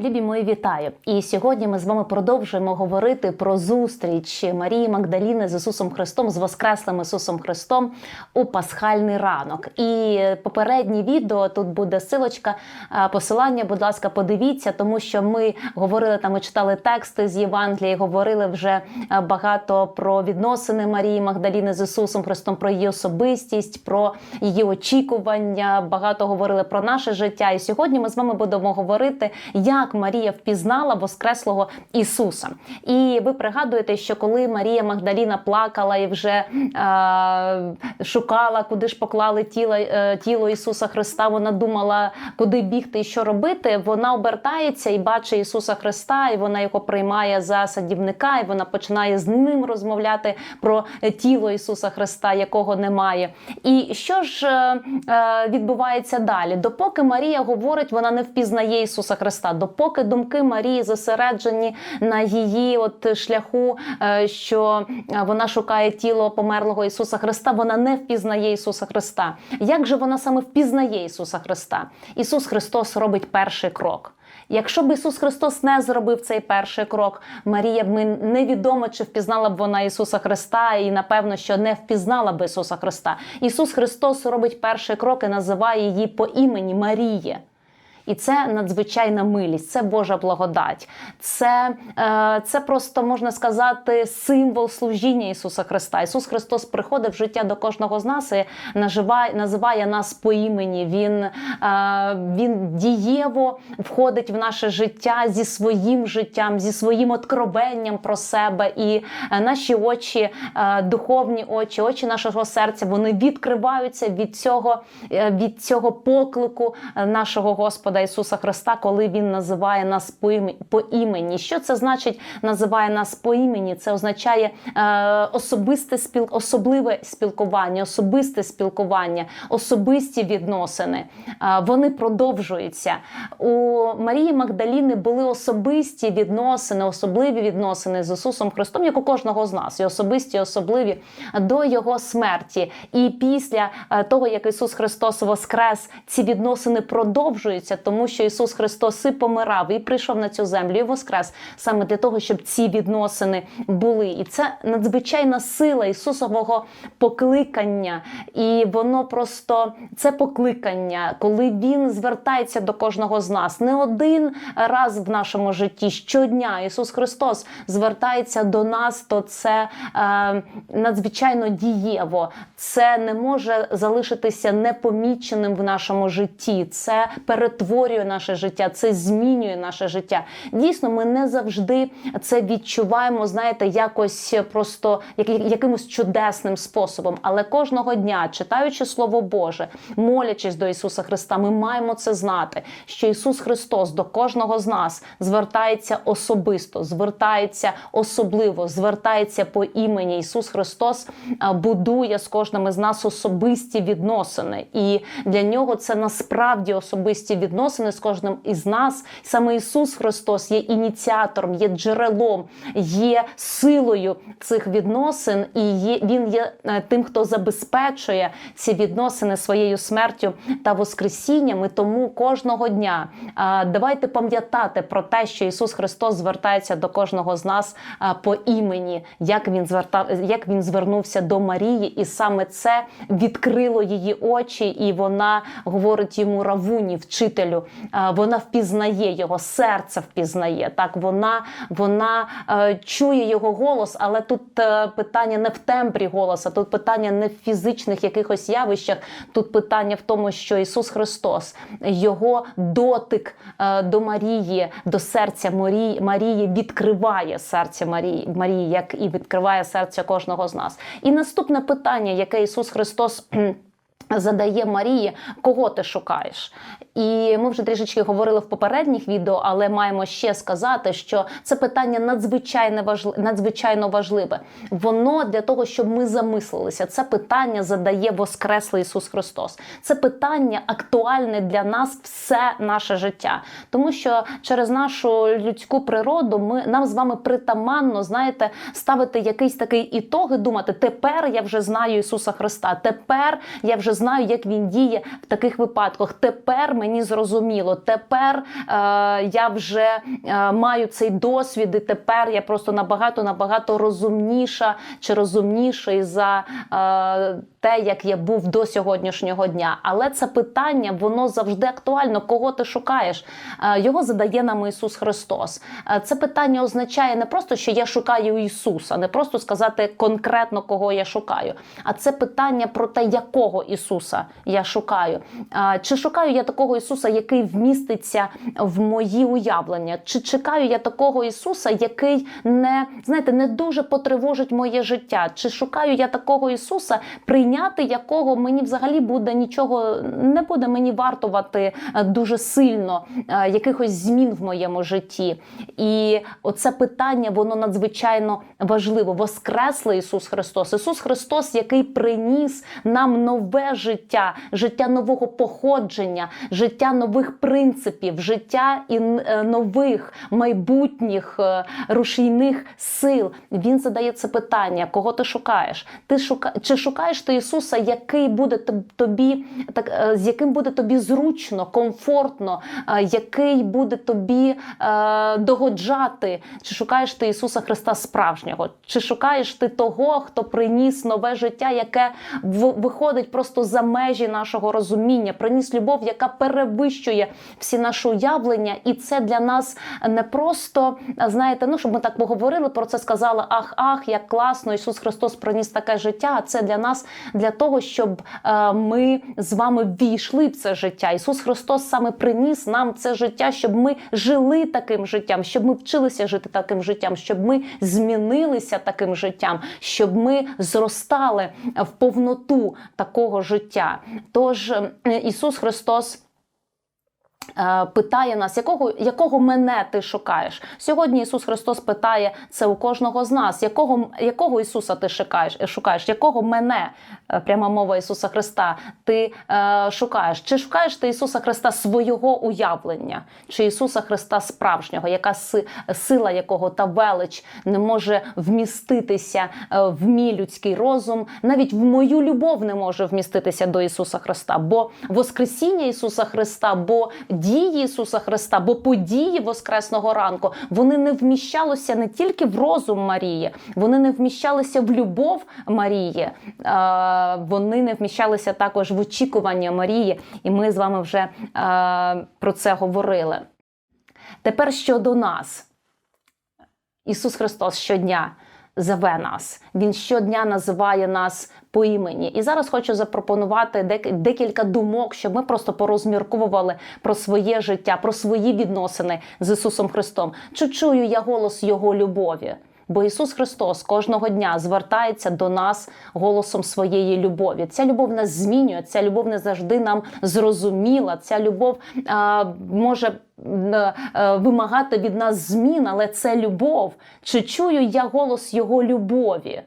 Любі мої вітаю! І сьогодні ми з вами продовжуємо говорити про зустріч Марії Магдаліни з Ісусом Христом, з Воскреслим Ісусом Христом у пасхальний ранок. І попереднє відео тут буде силочка, посилання. Будь ласка, подивіться, тому що ми говорили там і читали тексти з Євангелії, говорили вже багато про відносини Марії Магдаліни з Ісусом Христом, про її особистість, про її очікування. Багато говорили про наше життя. І сьогодні ми з вами будемо говорити, як Марія впізнала Воскреслого Ісуса. І ви пригадуєте, що коли Марія Магдаліна плакала і вже е, шукала, куди ж поклали тіло, е, тіло Ісуса Христа, вона думала, куди бігти і що робити. Вона обертається і бачить Ісуса Христа, і вона його приймає за садівника, і вона починає з ним розмовляти про тіло Ісуса Христа, якого немає. І що ж е, е, відбувається далі? Допоки Марія говорить, вона не впізнає Ісуса Христа. Допоки думки Марії зосереджені на її от шляху, е, що е, вона шукає тіло померлого Ісуса Христа, вона не впізнає Ісуса Христа. Як же вона саме впізнає Ісуса Христа? Ісус Христос робить перший крок. Якщо б Ісус Христос не зробив цей перший крок, Марія б невідомо, чи впізнала б вона Ісуса Христа, і напевно, що не впізнала б Ісуса Христа. Ісус Христос робить перший крок і називає її по імені Маріє. І це надзвичайна милість, це Божа благодать, це е, це просто можна сказати символ служіння Ісуса Христа. Ісус Христос приходить в життя до кожного з нас і називає, називає нас по імені. Він, е, він дієво входить в наше життя зі своїм життям, зі своїм откровенням про себе. І е, наші очі, е, духовні очі, очі нашого серця, вони відкриваються від цього, е, від цього поклику е, нашого Господа Ісуса Христа, коли Він називає нас по імені. Що це значить? Називає нас по імені? Це означає е, особисте спіл, особливе спілкування, особисте спілкування, особисті відносини. Е, вони продовжуються. У Марії Магдаліни були особисті відносини, особливі відносини з Ісусом Христом, як у кожного з нас, і особисті, і особливі до Його смерті. І після е, того, як Ісус Христос воскрес, ці відносини продовжуються, тому що Ісус Христос і помирав, і прийшов на цю землю, і воскрес саме для того, щоб ці відносини були. І це надзвичайна сила Ісусового покликання. І воно просто це покликання, коли Він звертається до кожного з нас. Не один раз в нашому житті щодня Ісус Христос звертається до нас, то це е, надзвичайно дієво. Це не може залишитися непоміченим в нашому житті. Це перетворює наше життя, це змінює наше життя. Дійсно, ми не завжди це відчуваємо, знаєте, якось просто як, якимось чудесним способом. Але кожного дня, читаючи Слово Боже, молячись до Ісуса Христа, ми маємо це знати, що Ісус Христос до кожного з нас звертається особисто, звертається особливо, звертається по імені. Ісус Христос будує з кожним із нас особисті відносини, і для нього це насправді особисті відносини з кожним із нас. Саме Ісус Христос є ініціатором, є джерелом, є силою цих відносин, і є він є е, тим, хто забезпечує ці відносини своєю смертю та воскресінням. І тому кожного дня давайте пам'ятати про те, що Ісус Христос звертається до кожного з нас по імені, як він звертав, як він звернувся до Марії, і саме це відкрило її очі, і вона говорить йому Равуні, вчителю. А, вона впізнає його, серце впізнає. Так вона, вона е, чує його голос, але тут е, питання не в тембрі голоса, тут питання не в фізичних якихось явищах. Тут питання в тому, що Ісус Христос, його дотик е, до Марії, до серця Марії, Марії відкриває серце Марії, Марії, як і відкриває серце кожного з нас. І наступне питання, яке Ісус Христос. Задає Марії, кого ти шукаєш, і ми вже трішечки говорили в попередніх відео, але маємо ще сказати, що це питання надзвичайно важливе, надзвичайно важливе. Воно для того, щоб ми замислилися. Це питання задає Воскреслий Ісус Христос. Це питання актуальне для нас все наше життя, тому що через нашу людську природу ми нам з вами притаманно знаєте ставити якийсь такий ітог і думати: тепер я вже знаю Ісуса Христа, тепер я вже знаю, як він діє в таких випадках. Тепер мені зрозуміло. Тепер е, я вже е, маю цей досвід, і тепер я просто набагато набагато розумніша чи розумніший за е, те, як я був до сьогоднішнього дня. Але це питання воно завжди актуально. Кого ти шукаєш? Е, Його задає нам Ісус Христос. Е, Це питання означає не просто, що я шукаю Ісуса, не просто сказати конкретно кого я шукаю, а це питання про те, якого Ісуса я шукаю. Чи шукаю я такого Ісуса, який вміститься в мої уявлення? Чи чекаю я такого Ісуса, який не знаєте, не дуже потривожить моє життя? Чи шукаю я такого Ісуса, прийняти якого мені взагалі буде нічого не буде мені вартувати е, дуже сильно е, якихось змін в моєму житті? І оце питання воно надзвичайно важливо. Воскреслий Ісус Христос. Ісус Христос, який приніс нам нове життя, життя нового походження, життя нових принципів, життя і е, нових майбутніх е, рушійних сил. Він задає це питання: кого ти шукаєш? Ти шука... Чи шукаєш ти Ісуса, який буде тоб- тобі, так е, з яким буде тобі зручно, комфортно, який буде тобі е, догоджати? Чи шукаєш ти Ісуса Христа справжнього? Чи шукаєш ти того, хто приніс нове життя, яке виходить просто за межі нашого розуміння, приніс любов, яка перевищує всі наші уявлення, і це для нас не просто знаєте, ну щоб ми так поговорили про це, сказали ах, ах, як класно, Ісус Христос приніс таке життя. А це для нас для того, щоб е, ми з вами війшли в це життя. Ісус Христос саме приніс нам це життя, щоб ми жили таким життям, щоб ми вчилися жити таким життям, щоб ми змінилися таким життям, щоб ми зростали в повноту такого життя. Тож е, Ісус Христос. Е, Питає нас, якого, якого мене ти шукаєш? Сьогодні Ісус Христос питає це у кожного з нас. Якого, якого Ісуса ти шукаєш? шукаєш? Якого мене, е, пряма мова Ісуса Христа, ти е, шукаєш? Чи шукаєш ти Ісуса Христа свого уявлення, чи Ісуса Христа справжнього, яка си- сила якого та велич не може вміститися е, в мій людський розум, навіть в мою любов не може вміститися до Ісуса Христа, бо Воскресіння Ісуса Христа, бо дії Ісуса Христа, бо події Воскресного ранку вони не вміщалися не тільки в розум Марії, вони не вміщалися в любов Марії, вони не вміщалися також в очікування Марії, і ми з вами вже про це говорили. Тепер щодо нас. Ісус Христос щодня зове нас. Він щодня називає нас по імені. І зараз хочу запропонувати дек- декілька думок, щоб ми просто порозмірковували про своє життя, про свої відносини з Ісусом Христом. Чи чую я голос Його любові? Бо Ісус Христос кожного дня звертається до нас голосом своєї любові. Ця любов нас змінює, ця любов не завжди нам зрозуміла. Ця любов а, може е, вимагати від нас змін, але це любов. Чи чую я голос Його любові?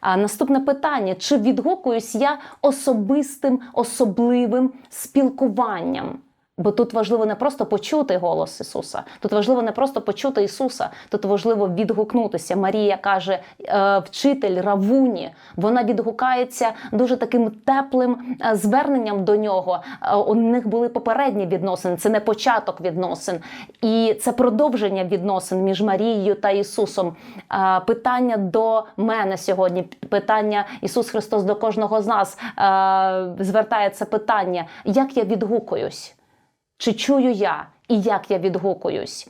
А наступне питання: чи відгукуюсь я особистим, особливим спілкуванням? Бо тут важливо не просто почути голос Ісуса, тут важливо не просто почути Ісуса, тут важливо відгукнутися. Марія каже, е, вчитель Равуні, вона відгукається дуже таким теплим е, зверненням до нього. Е, У них були попередні відносини, це не початок відносин, і це продовження відносин між Марією та Ісусом. Питання до мене сьогодні, питання Ісус Христос до кожного з нас звертає це питання: як я відгукуюсь? Чи чую я і як я відгукуюсь?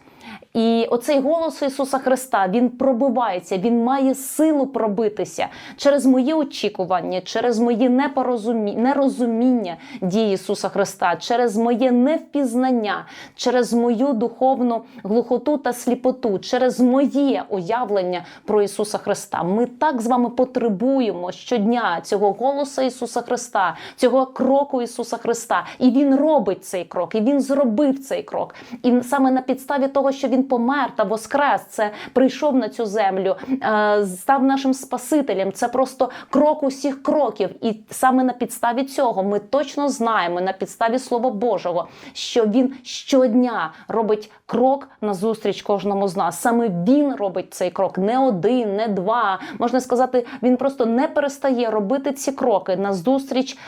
І оцей голос Ісуса Христа він пробивається, він має силу пробитися через мої очікування, через моє непорозумі... нерозуміння дії Ісуса Христа, через моє невпізнання, через мою духовну глухоту та сліпоту, через моє уявлення про Ісуса Христа. Ми так з вами потребуємо щодня цього голоса Ісуса Христа, цього кроку Ісуса Христа. І Він робить цей крок, і Він зробив цей крок. І саме на підставі того, що Він помер та воскрес. Це прийшов на цю землю, е, став нашим Спасителем. Це просто крок усіх кроків. І саме на підставі цього ми точно знаємо на підставі Слова Божого, що він щодня робить крок назустріч кожному з нас. Саме він робить цей крок, не один, не два. Можна сказати, він просто не перестає робити ці кроки назустріч е,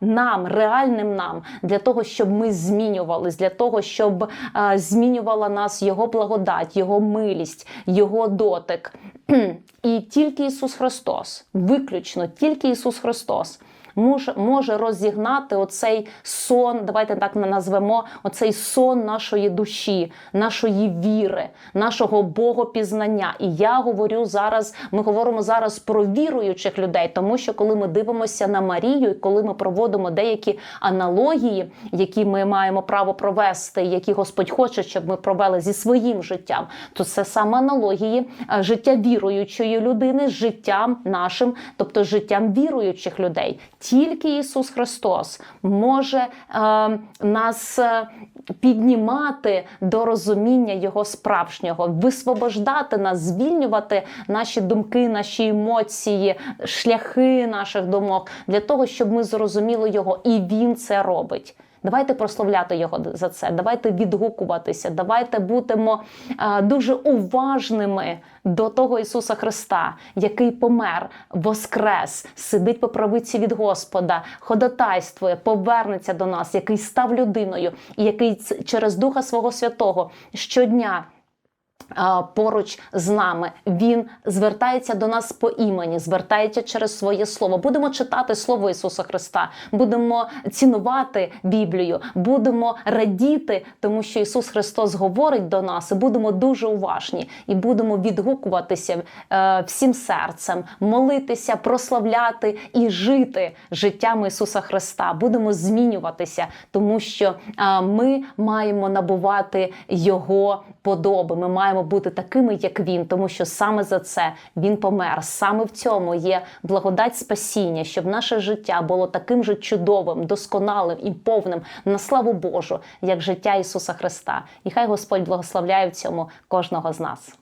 нам, реальним нам, для того, щоб ми змінювались, для того, щоб е, змінювала нас його благодать, його милість, його дотик. І тільки Ісус Христос, виключно тільки Ісус Христос. Може, розігнати оцей сон, давайте так назвемо, оцей сон нашої душі, нашої віри, нашого богопізнання. І я говорю зараз, ми говоримо зараз про віруючих людей, тому що коли ми дивимося на Марію, коли ми проводимо деякі аналогії, які ми маємо право провести, які Господь хоче, щоб ми провели зі своїм життям, то це саме аналогії е, життя віруючої людини з життям нашим, тобто життям віруючих людей. Тільки Ісус Христос може е, нас е, піднімати до розуміння Його справжнього, висвобождати нас, звільнювати наші думки, наші емоції, шляхи наших думок для того, щоб ми зрозуміли Його, і Він це робить. Давайте прославляти його за це. Давайте відгукуватися. Давайте будемо е, дуже уважними до того Ісуса Христа, який помер, воскрес, сидить по правиці від Господа, ходатайствує, повернеться до нас, який став людиною, і який через Духа Свого Святого щодня. Поруч з нами він звертається до нас по імені, звертається через своє слово. Будемо читати слово Ісуса Христа, будемо цінувати Біблію, будемо радіти, тому що Ісус Христос говорить до нас, і будемо дуже уважні і будемо відгукуватися е, всім серцем, молитися, прославляти і жити життям Ісуса Христа. Будемо змінюватися, тому що е, ми маємо набувати Його подоби. Ми маємо бути такими, як він, тому що саме за це він помер. Саме в цьому є благодать спасіння, щоб наше життя було таким же чудовим, досконалим і повним на славу Божу, як життя Ісуса Христа. І хай Господь благословляє в цьому кожного з нас.